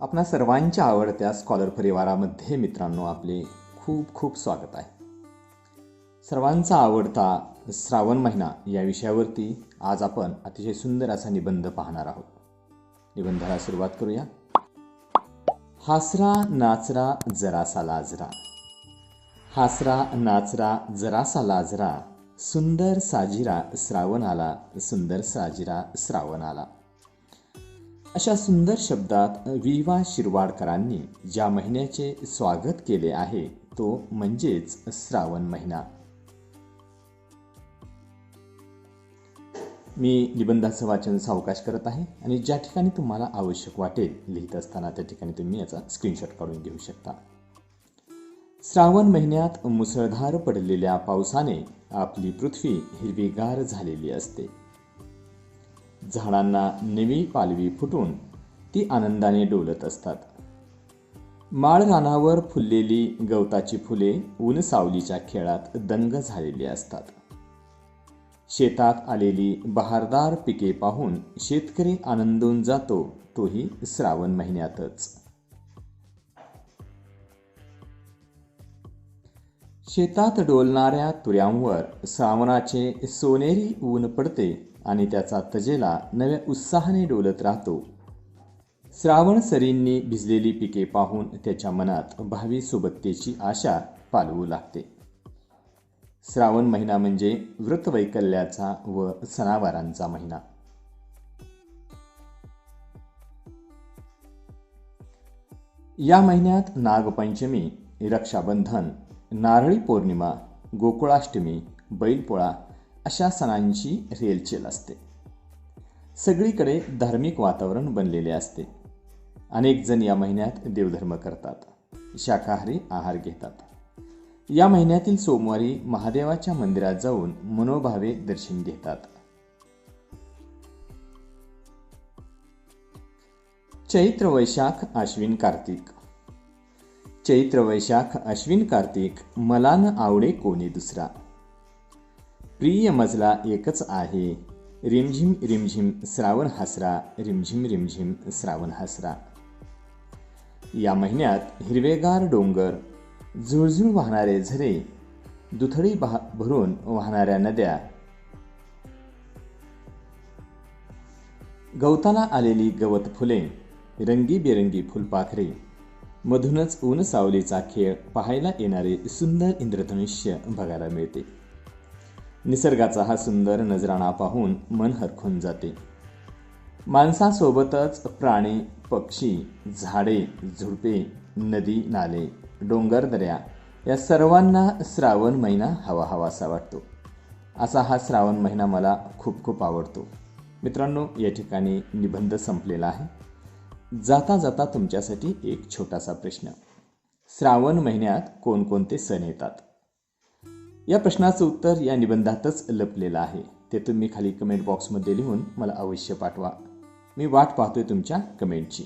आपणा सर्वांच्या आवडत्या स्कॉलर परिवारामध्ये मित्रांनो आपले खूप खूप स्वागत आहे. सर्वांचा आवडता श्रावण महिना या विषयावरती आज आपण अतिशय सुंदर असा निबंध पाहणार आहोत. निबंधाला सुरुवात करूया. हासरा नाचरा जरासा लाजरा. हासरा नाचरा जरासा लाजरा सुंदर साजिरा श्रावण आला सुंदर साजिरा श्रावण आला अशा सुंदर शब्दात विवा शिरवाडकरांनी ज्या महिन्याचे स्वागत केले आहे तो म्हणजेच श्रावण महिना. मी निबंधाचं वाचन सावकाश करत आहे आणि ज्या ठिकाणी तुम्हाला आवश्यक वाटेल लिहित असताना त्या ठिकाणी तुम्ही याचा स्क्रीनशॉट काढून घेऊ शकता. श्रावण महिन्यात मुसळधार पडलेल्या पावसाने आपली पृथ्वी हिरवीगार झालेली असते. झाडांना नवी पालवी फुटून ती आनंदाने डोलत असतात. माळ रानावर फुललेली गवताची फुले ऊन सावलीच्या खेळात दंग झालेली असतात. शेतात आलेली बहारदार पिके पाहून शेतकरी आनंदून जातो तोही श्रावण महिन्यातच. शेतात डोलणाऱ्या तुऱ्यांवर श्रावणाचे सोनेरी ऊन पडते आणि त्याचा तजेला नव्या उत्साहाने डोलत राहतो. श्रावण सरींनी भिजलेली पिके पाहून त्याच्या मनात भावी सुबत्तेची आशा पालवू लागते. श्रावण महिना म्हणजे व्रतवैकल्याचा व सणावारांचा महिना. या महिन्यात नागपंचमी रक्षाबंधन नारळी पौर्णिमा गोकुळाष्टमी बैलपोळा अशा सणांची रेलचेल असते. सगळीकडे धार्मिक वातावरण बनलेले असते. अनेक जण या महिन्यात देवधर्म करतात शाकाहारी आहार घेतात. या महिन्यातील सोमवारी महादेवाच्या मंदिरात जाऊन मनोभावे दर्शन घेतात. चैत्र वैशाख आश्विन कार्तिक. चैत्र वैशाख अश्विन कार्तिक मला न आवडे कोणी दुसरा? प्रिय मजला एकच आहे. रिमझिम रिमझिम श्रावण हसरा रिमझिम रिमझिम श्रावण हसरा. या महिन्यात हिरवेगार डोंगर झुळझुळ वाहणारे झरे दुथडी भरून वाहणाऱ्या नद्या. गवताला आलेली गवत फुले रंगीबेरंगी फुलपाखरे मधूनच ऊन सावलीचा खेळ पाहायला येणारे सुंदर इंद्रधनुष्य बघायला मिळते. निसर्गाचा हा सुंदर नजराणा पाहून मन हरखून जाते. माणसासोबतच प्राणी पक्षी झाडे झुडपे नदी नाले डोंगर दऱ्या या सर्वांना श्रावण महिना हवा हवासा वाटतो. असा हा श्रावण महिना मला खूप खूप आवडतो. मित्रांनो या ठिकाणी निबंध संपलेला आहे. जाता जाता तुमच्यासाठी एक छोटासा प्रश्न. श्रावण महिन्यात कोणकोणते सण येतात? या प्रश्नाचं उत्तर या निबंधातच लपलेलं आहे. ते तुम्ही खाली कमेंट बॉक्समध्ये लिहून मला अवश्य पाठवा. मी वाट पाहतोय तुमच्या कमेंटची